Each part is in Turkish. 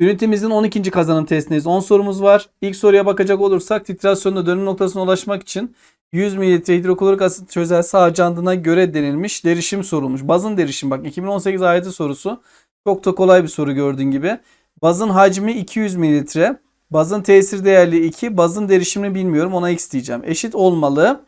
Ünitemizin 12. kazanım testindeyiz. 10 sorumuz var. İlk soruya bakacak olursak titrasyonda dönüm noktasına ulaşmak için 100 ml hidroklorik asit çözelsi harcandığına göre denilmiş derişim sorulmuş. Bazın derişim bak 2018 ayeti sorusu. Çok da kolay bir soru gördüğün gibi. Bazın hacmi 200 mililitre. Bazın tesir değerli 2. Bazın derişimini bilmiyorum ona x diyeceğim. Eşit olmalı.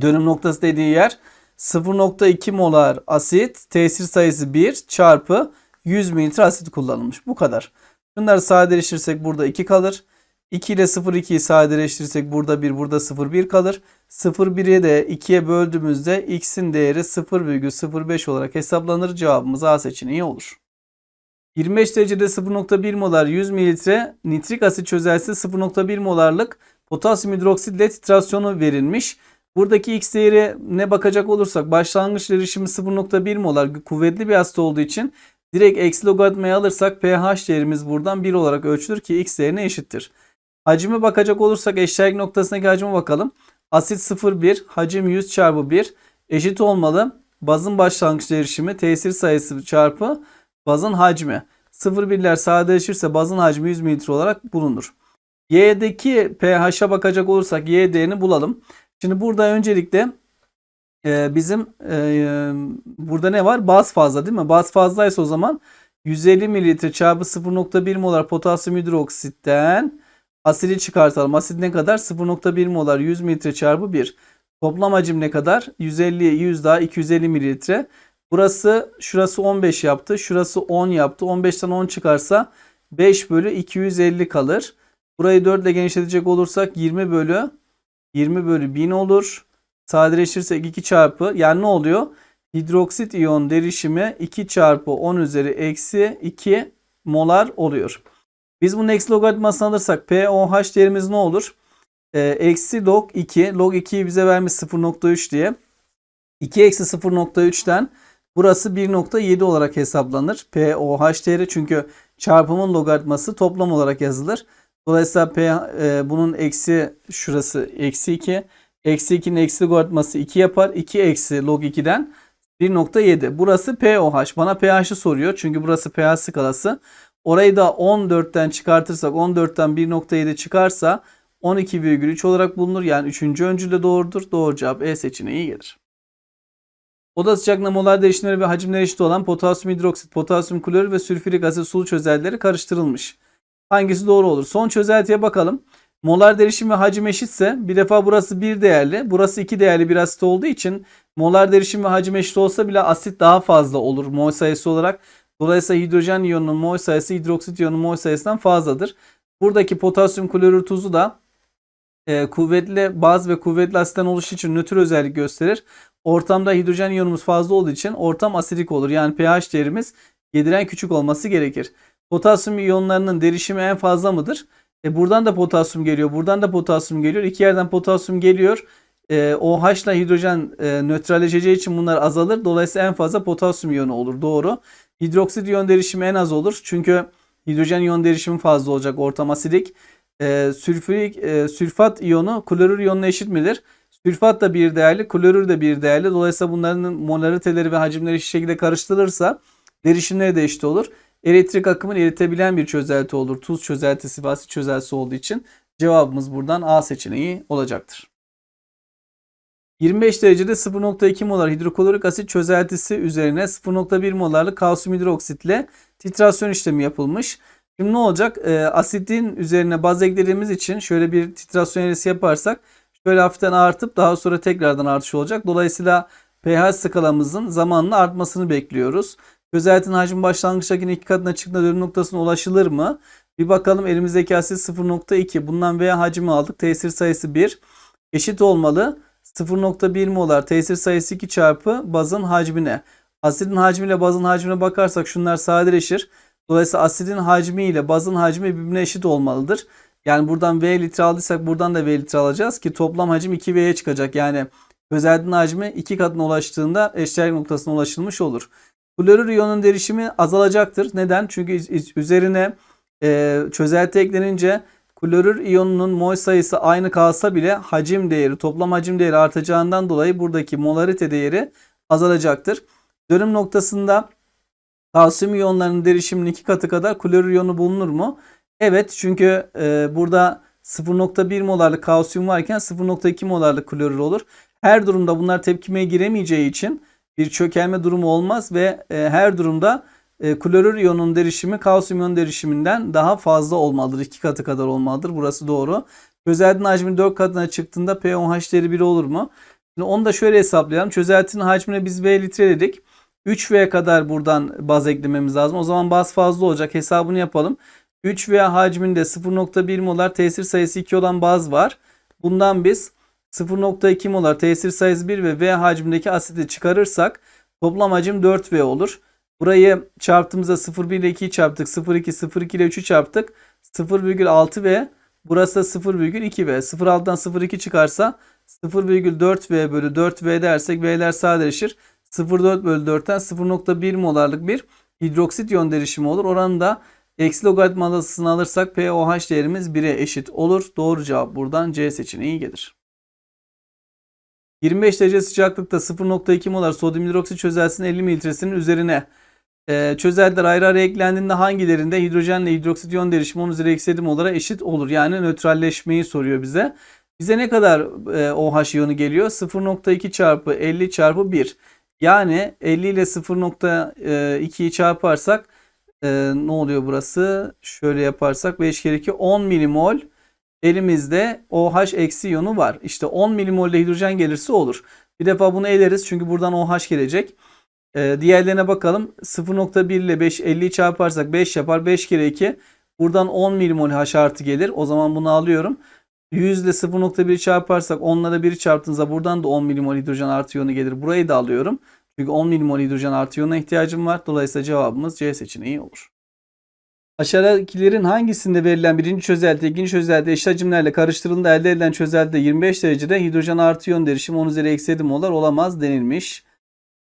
Dönüm noktası dediği yer 0.2 molar asit tesir sayısı 1 çarpı 100 mililitre asit kullanılmış. Bu kadar. Bunları sadeleştirirsek burada 2 kalır. 2 ile 0,2'yi sadeleştirirsek burada 1 burada 0,1 kalır. 0,1'i de 2'ye böldüğümüzde x'in değeri 0,05 olarak hesaplanır. Cevabımız A seçeneği olur. 25 derecede 0.1 molar 100 mililitre nitrik asit çözelsi 0.1 molarlık potasyum hidroksitle titrasyonu verilmiş. Buradaki x değerine bakacak olursak başlangıç derişimi 0.1 molar kuvvetli bir asit olduğu için direkt eksi logaritmayı alırsak pH değerimiz buradan 1 olarak ölçülür ki x değerine eşittir. Hacime bakacak olursak eşdeğerlik noktasındaki hacime bakalım. Asit 0,1 hacim 100 çarpı 1 eşit olmalı. Bazın başlangıç derişimi tesir sayısı çarpı bazın hacmi. 0,1'ler sadeleşirse bazın hacmi 100 mililitre olarak bulunur. Y'deki pH'a bakacak olursak Y değerini bulalım. Şimdi burada öncelikle e, bizim e, burada ne var? Baz fazla değil mi? Baz fazlaysa o zaman 150 mililitre çarpı 0.1 molar potasyum hidroksitten asidi çıkartalım. Asit ne kadar? 0.1 molar 100 mililitre çarpı 1. Toplam hacim ne kadar? 150 100 daha 250 mililitre. Burası şurası 15 yaptı. Şurası 10 yaptı. 15'ten 10 çıkarsa 5 bölü 250 kalır. Burayı 4 ile genişletecek olursak 20 bölü 20 bölü 1000 olur. Sadeleştirirsek 2 çarpı yani ne oluyor? Hidroksit iyon derişimi 2 çarpı 10 üzeri eksi 2 molar oluyor. Biz bunun eksi logaritmasını alırsak POH değerimiz ne olur? Ee, eksi log 2. Log 2'yi bize vermiş 0.3 diye. 2 eksi 0.3'ten burası 1.7 olarak hesaplanır. POH değeri çünkü çarpımın logaritması toplam olarak yazılır. Dolayısıyla P, e, bunun eksi şurası eksi 2. Eksi 2'nin eksi logaritması 2 yapar. 2 eksi log 2'den 1.7. Burası POH. Bana pH'ı soruyor. Çünkü burası pH skalası. Orayı da 14'ten çıkartırsak 14'ten 1.7 çıkarsa 12,3 olarak bulunur. Yani 3. öncül de doğrudur. Doğru cevap E seçeneği gelir. Oda sıcaklığında molar değişimleri ve hacimleri eşit olan potasyum hidroksit, potasyum klorür ve sülfürik asit sulu çözeltileri karıştırılmış. Hangisi doğru olur? Son çözeltiye bakalım. Molar derişim ve hacim eşitse bir defa burası 1 değerli, burası 2 değerli bir asit olduğu için molar derişim ve hacim eşit olsa bile asit daha fazla olur mol sayısı olarak. Dolayısıyla hidrojen iyonunun mol sayısı hidroksit iyonunun mol sayısından fazladır. Buradaki potasyum klorür tuzu da e, kuvvetli baz ve kuvvetli asitten oluşu için nötr özellik gösterir. Ortamda hidrojen iyonumuz fazla olduğu için ortam asidik olur. Yani pH değerimiz 7'den küçük olması gerekir. Potasyum iyonlarının derişimi en fazla mıdır? E buradan da potasyum geliyor. Buradan da potasyum geliyor. İki yerden potasyum geliyor. E, OH ile hidrojen e, nötralleşeceği için bunlar azalır. Dolayısıyla en fazla potasyum iyonu olur. Doğru. Hidroksit iyon derişimi en az olur. Çünkü hidrojen iyon derişimi fazla olacak. Ortam asidik. E, sülfürik, e, sülfat iyonu klorür iyonuna eşit midir? Sülfat da bir değerli, klorür de bir değerli. Dolayısıyla bunların molariteleri ve hacimleri eşit şekilde karıştırılırsa derişimleri de eşit olur. Elektrik akımını eritebilen bir çözelti olur. Tuz çözeltisi ve asit çözeltisi olduğu için cevabımız buradan A seçeneği olacaktır. 25 derecede 0.2 molar hidroklorik asit çözeltisi üzerine 0.1 molarlık kalsiyum hidroksitle titrasyon işlemi yapılmış. Şimdi ne olacak? E, asitin üzerine baz eklediğimiz için şöyle bir titrasyon eğrisi yaparsak şöyle hafiften artıp daha sonra tekrardan artış olacak. Dolayısıyla pH skalamızın zamanla artmasını bekliyoruz. Çözeltinin hacmi başlangıçtakinin iki katına çıktığında dönüm noktasına ulaşılır mı? Bir bakalım elimizdeki asit 0.2. Bundan V hacmi aldık. Tesir sayısı 1. Eşit olmalı. 0.1 molar tesir sayısı 2 çarpı bazın hacmine. Asidin hacmiyle bazın hacmine bakarsak şunlar sadeleşir. Dolayısıyla asidin hacmi ile bazın hacmi birbirine eşit olmalıdır. Yani buradan V litre aldıysak buradan da V litre alacağız ki toplam hacim 2V'ye çıkacak. Yani çözeltinin hacmi 2 katına ulaştığında eşdeğer noktasına ulaşılmış olur. Klorür iyonun derişimi azalacaktır. Neden? Çünkü üzerine e, çözelti eklenince klorür iyonunun mol sayısı aynı kalsa bile hacim değeri, toplam hacim değeri artacağından dolayı buradaki molarite değeri azalacaktır. Dönüm noktasında Kalsiyum iyonlarının derişiminin iki katı kadar klorür iyonu bulunur mu? Evet çünkü e, burada 0.1 molarlık kalsiyum varken 0.2 molarlık klorür olur. Her durumda bunlar tepkimeye giremeyeceği için bir çökelme durumu olmaz ve e, her durumda e, klorür iyonun derişimi kalsiyum iyon derişiminden daha fazla olmalıdır. iki katı kadar olmalıdır. Burası doğru. Çözeltinin hacmi 4 katına çıktığında pOH değeri 1 olur mu? Şimdi onu da şöyle hesaplayalım. Çözeltinin hacmine biz V litre dedik. 3V kadar buradan baz eklememiz lazım. O zaman baz fazla olacak. Hesabını yapalım. 3V hacminde 0.1 molar tesir sayısı 2 olan baz var. Bundan biz 0.2 molar tesir sayısı 1 ve V hacmindeki asiti çıkarırsak toplam hacim 4V olur. Burayı çarptığımızda 0,1 ile 2'yi çarptık. 0,2, 0,2 ile 3'ü çarptık. 0,6V burası da 0,2V. 0,6'dan 0,2 çıkarsa 0,4V bölü 4V dersek V'ler sadeleşir. 0,4 bölü 4'ten 0,1 molarlık bir hidroksit iyon derişimi olur. Oranı da eksi logaritmasını alırsak pOH değerimiz 1'e eşit olur. Doğru cevap buradan C seçeneği gelir. 25 derece sıcaklıkta 0.2 molar sodyum hidroksit çözeltisinin 50 mililitresinin üzerine e, çözeltiler ayrı ayrı eklendiğinde hangilerinde hidrojenle hidroksit iyon derişimi 10 üzeri eksi 7 molara eşit olur? Yani nötralleşmeyi soruyor bize. Bize ne kadar e, OH iyonu geliyor? 0.2 çarpı 50 çarpı 1. Yani 50 ile 0.2'yi çarparsak e, ne oluyor burası? Şöyle yaparsak 5 kere 2 10 milimol elimizde OH eksi iyonu var. İşte 10 milimolde hidrojen gelirse olur. Bir defa bunu eleriz çünkü buradan OH gelecek. Ee, diğerlerine bakalım. 0.1 ile 5 50'yi çarparsak 5 yapar. 5 kere 2 buradan 10 milimol H artı gelir. O zaman bunu alıyorum. 100 ile 0.1 çarparsak 10'la da 1'i çarptığınızda buradan da 10 milimol hidrojen artı iyonu gelir. Burayı da alıyorum. Çünkü 10 milimol hidrojen artı iyona ihtiyacım var. Dolayısıyla cevabımız C seçeneği olur. Aşağıdakilerin hangisinde verilen birinci çözelti ikinci çözelti eşit hacimlerle karıştırıldığında elde edilen çözeltide 25 derecede hidrojen artı iyon derişimi 10 üzeri eksi 7 molar olamaz denilmiş.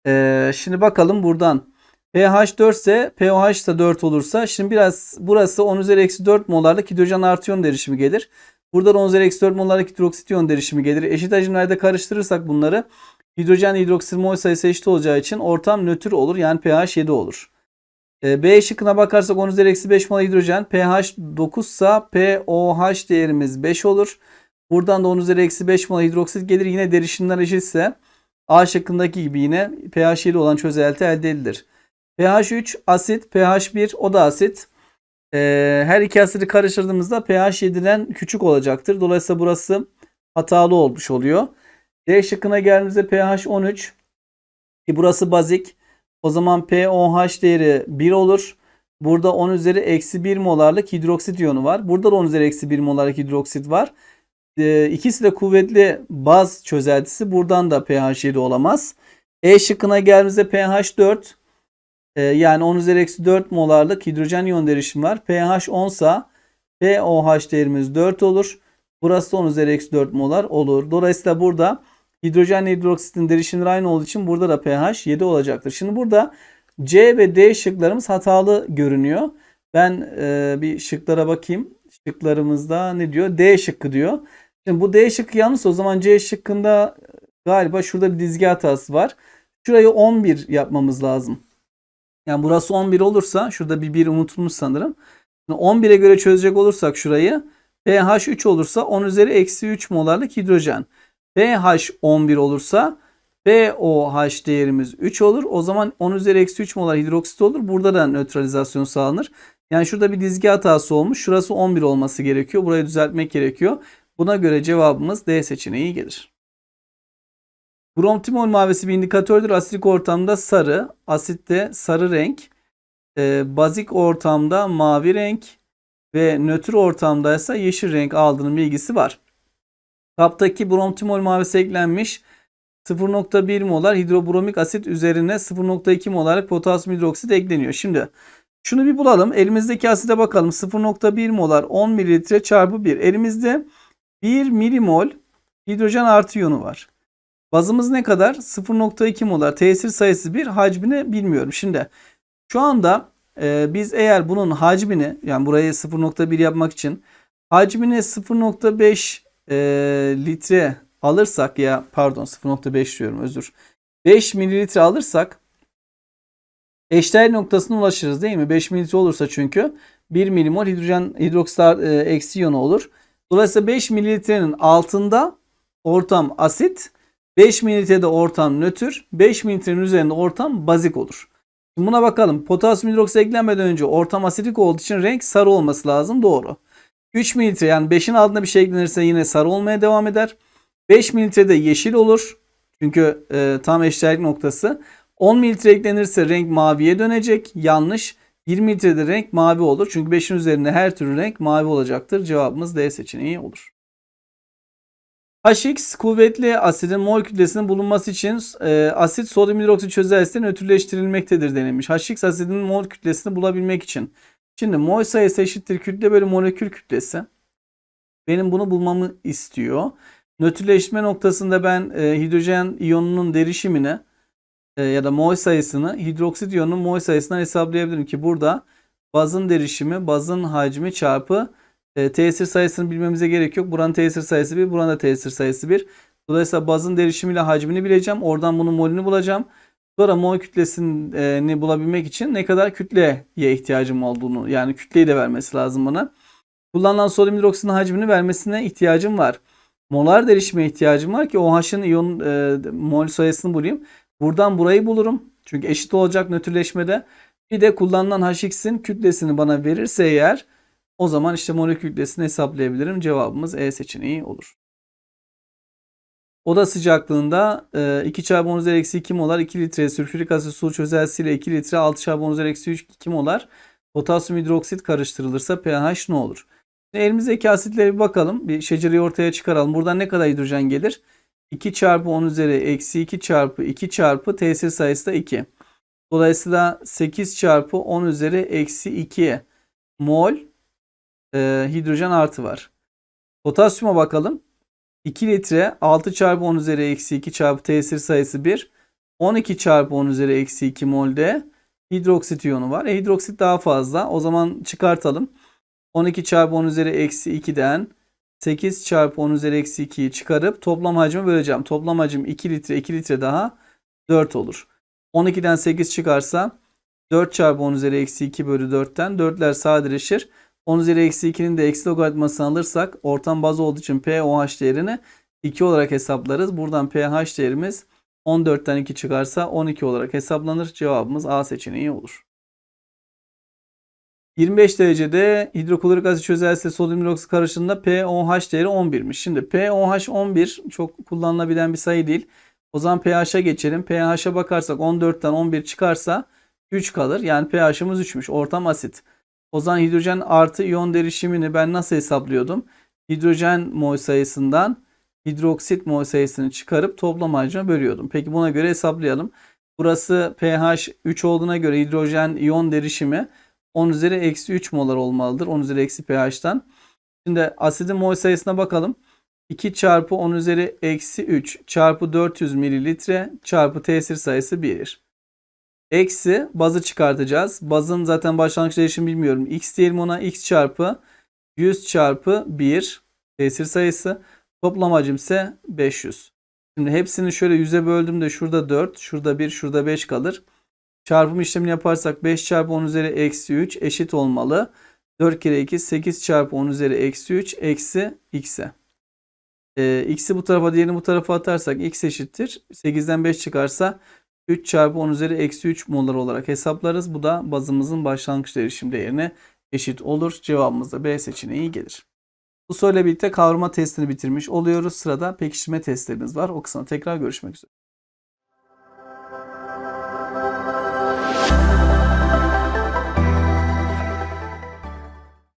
Ee, şimdi bakalım buradan. pH 4 ise pOH da 4 olursa şimdi biraz burası 10 üzeri eksi 4 molarlık hidrojen artı iyon derişimi gelir. Buradan 10 üzeri eksi 4 molarlık hidroksit iyon derişimi gelir. Eşit hacimlerde karıştırırsak bunları hidrojen hidroksit mol sayısı eşit olacağı için ortam nötr olur. Yani pH 7 olur. Ee, B şıkkına bakarsak 10 üzeri eksi 5 mol hidrojen pH 9 ise pOH değerimiz 5 olur. Buradan da 10 üzeri eksi 5 mol hidroksit gelir. Yine derişimler eşitse A şıkkındaki gibi yine pH 7 olan çözelti elde edilir. pH 3 asit, pH 1 o da asit. Ee, her iki asidi karıştırdığımızda pH 7'den küçük olacaktır. Dolayısıyla burası hatalı olmuş oluyor. D şıkkına geldiğimizde pH 13 ki burası bazik. O zaman pOH değeri 1 olur. Burada 10 üzeri eksi 1 molarlık hidroksit iyonu var. Burada da 10 üzeri eksi 1 molarlık hidroksit var. E, ikisi de kuvvetli baz çözeltisi. Buradan da pH 7 olamaz. E şıkkına geldiğimizde pH 4. E, yani 10 üzeri eksi 4 molarlık hidrojen iyon derişimi var. pH 10 sa pOH değerimiz 4 olur. Burası da 10 üzeri eksi 4 molar olur. Dolayısıyla burada hidrojen hidroksitin derişimleri aynı olduğu için burada da pH 7 olacaktır. Şimdi burada C ve D şıklarımız hatalı görünüyor. Ben e, bir şıklara bakayım. Şıklarımızda ne diyor? D şıkkı diyor. Şimdi bu D şıkkı yanlış o zaman C şıkkında galiba şurada bir dizgi hatası var. Şurayı 11 yapmamız lazım. Yani burası 11 olursa şurada bir 1 unutulmuş sanırım. 11'e göre çözecek olursak şurayı pH 3 olursa 10 üzeri eksi 3 molarlık hidrojen pH 11 olursa pOH değerimiz 3 olur. O zaman 10 üzeri eksi 3 molar hidroksit olur. Burada da nötralizasyon sağlanır. Yani şurada bir dizgi hatası olmuş. Şurası 11 olması gerekiyor. Burayı düzeltmek gerekiyor. Buna göre cevabımız D seçeneği gelir. Bromtimol mavisi bir indikatördür. Asidik ortamda sarı, asitte sarı renk, e, bazik ortamda mavi renk ve nötr ortamda ise yeşil renk aldığının bilgisi var. Kaptaki bromtimol mavisi eklenmiş 0.1 molar hidrobromik asit üzerine 0.2 molarlık potasyum hidroksit ekleniyor. Şimdi şunu bir bulalım. Elimizdeki aside bakalım. 0.1 molar 10 mililitre çarpı 1. Elimizde 1 milimol hidrojen artı iyonu var. Bazımız ne kadar? 0.2 molar. Tesir sayısı 1. Hacmini bilmiyorum. Şimdi şu anda e, biz eğer bunun hacmini yani burayı 0.1 yapmak için hacmini 0.5 e, litre alırsak ya pardon 0.5 diyorum özür. 5 mililitre alırsak Eşdeğer noktasına ulaşırız değil mi? 5 mililitre olursa çünkü 1 milimol hidrojen hidroksit e, eksi iyonu olur. Dolayısıyla 5 mililitrenin altında ortam asit, 5 mililitrede ortam nötr, 5 mililitrenin üzerinde ortam bazik olur. Şimdi buna bakalım. Potasyum hidroksit eklenmeden önce ortam asidik olduğu için renk sarı olması lazım. Doğru. 3 mililitre yani 5'in altında bir şey eklenirse yine sarı olmaya devam eder. 5 mililitrede yeşil olur. Çünkü e, tam eşdeğerlik noktası. 10 mililitre eklenirse renk maviye dönecek. Yanlış. 20 litrede renk mavi olur. Çünkü 5'in üzerinde her türlü renk mavi olacaktır. Cevabımız D seçeneği olur. HX kuvvetli asidin mol kütlesinin bulunması için e, asit sodyum hidroksit çözeltisinde nötrleştirilmektedir denilmiş. HX asidin mol kütlesini bulabilmek için. Şimdi mol sayısı eşittir kütle bölü molekül kütlesi. Benim bunu bulmamı istiyor. Nötrleşme noktasında ben e, hidrojen iyonunun derişimini e, ya da mol sayısını hidroksit iyonunun mol sayısından hesaplayabilirim ki burada bazın derişimi bazın hacmi çarpı e, tesir sayısını bilmemize gerek yok. Buranın tesir sayısı 1, buranın da tesir sayısı 1. Dolayısıyla bazın derişimiyle hacmini bileceğim. Oradan bunun molünü bulacağım. Sonra mol kütlesini bulabilmek için ne kadar kütleye ihtiyacım olduğunu yani kütleyi de vermesi lazım bana. Kullanılan sodyum hidroksitin hacmini vermesine ihtiyacım var. Molar derişime ihtiyacım var ki OH'ın iyon e, mol sayısını bulayım. Buradan burayı bulurum. Çünkü eşit olacak nötrleşmede. Bir de kullanılan HX'in kütlesini bana verirse eğer o zaman işte molekül kütlesini hesaplayabilirim. Cevabımız E seçeneği olur. Oda sıcaklığında 2 çarpı 10 üzeri eksi 2 molar 2 litre sülfürik asit su çözeltisiyle 2 litre 6 çarpı 10 üzeri eksi 3 2 molar potasyum hidroksit karıştırılırsa pH ne olur? Şimdi elimizdeki asitlere bir bakalım. Bir şecereyi ortaya çıkaralım. Buradan ne kadar hidrojen gelir? 2 çarpı 10 üzeri eksi 2 çarpı 2 çarpı tesir sayısı da 2. Dolayısıyla 8 çarpı 10 üzeri eksi 2 mol e, hidrojen artı var. Potasyuma bakalım. 2 litre 6 çarpı 10 üzeri eksi 2 çarpı tesir sayısı 1. 12 çarpı 10 üzeri eksi 2 molde hidroksit iyonu var. E, hidroksit daha fazla. O zaman çıkartalım. 12 çarpı 10 üzeri eksi 2'den 8 çarpı 10 üzeri eksi 2'yi çıkarıp toplam hacmi böleceğim. Toplam hacim 2 litre 2 litre daha 4 olur. 12'den 8 çıkarsa 4 çarpı 10 üzeri eksi 2 bölü 4'ten 4'ler sadeleşir. 10 üzeri eksi 2'nin de eksi logaritmasını alırsak ortam baz olduğu için pOH değerini 2 olarak hesaplarız. Buradan pH değerimiz 14'ten 2 çıkarsa 12 olarak hesaplanır. Cevabımız A seçeneği olur. 25 derecede hidroklorik asit çözeltisi sodyum hidroksit karışımında pOH değeri 11'miş. Şimdi pOH 11 çok kullanılabilen bir sayı değil. O zaman pH'a geçelim. pH'a bakarsak 14'ten 11 çıkarsa 3 kalır. Yani pH'ımız 3'müş. Ortam asit. O zaman hidrojen artı iyon derişimini ben nasıl hesaplıyordum? Hidrojen mol sayısından hidroksit mol sayısını çıkarıp toplam hacme bölüyordum. Peki buna göre hesaplayalım. Burası pH 3 olduğuna göre hidrojen iyon derişimi 10 üzeri eksi 3 molar olmalıdır. 10 üzeri eksi pH'tan. Şimdi asidin mol sayısına bakalım. 2 çarpı 10 üzeri eksi 3 çarpı 400 mililitre çarpı tesir sayısı 1. Eksi bazı çıkartacağız. Bazın zaten başlangıç değişimi bilmiyorum. X diyelim ona x çarpı 100 çarpı 1 tesir sayısı. Toplam hacim ise 500. Şimdi hepsini şöyle 100'e böldüm de şurada 4, şurada 1, şurada 5 kalır. Çarpım işlemini yaparsak 5 çarpı 10 üzeri eksi 3 eşit olmalı. 4 kere 2 8 çarpı 10 üzeri eksi 3 eksi x'e. Ee, x'i bu tarafa diğerini bu tarafa atarsak x eşittir. 8'den 5 çıkarsa 3 çarpı 10 üzeri eksi 3 molar olarak hesaplarız. Bu da bazımızın başlangıç derişim değerine eşit olur. Cevabımız da B seçeneği gelir. Bu soruyla birlikte kavrama testini bitirmiş oluyoruz. Sırada pekiştirme testlerimiz var. O kısımda tekrar görüşmek üzere.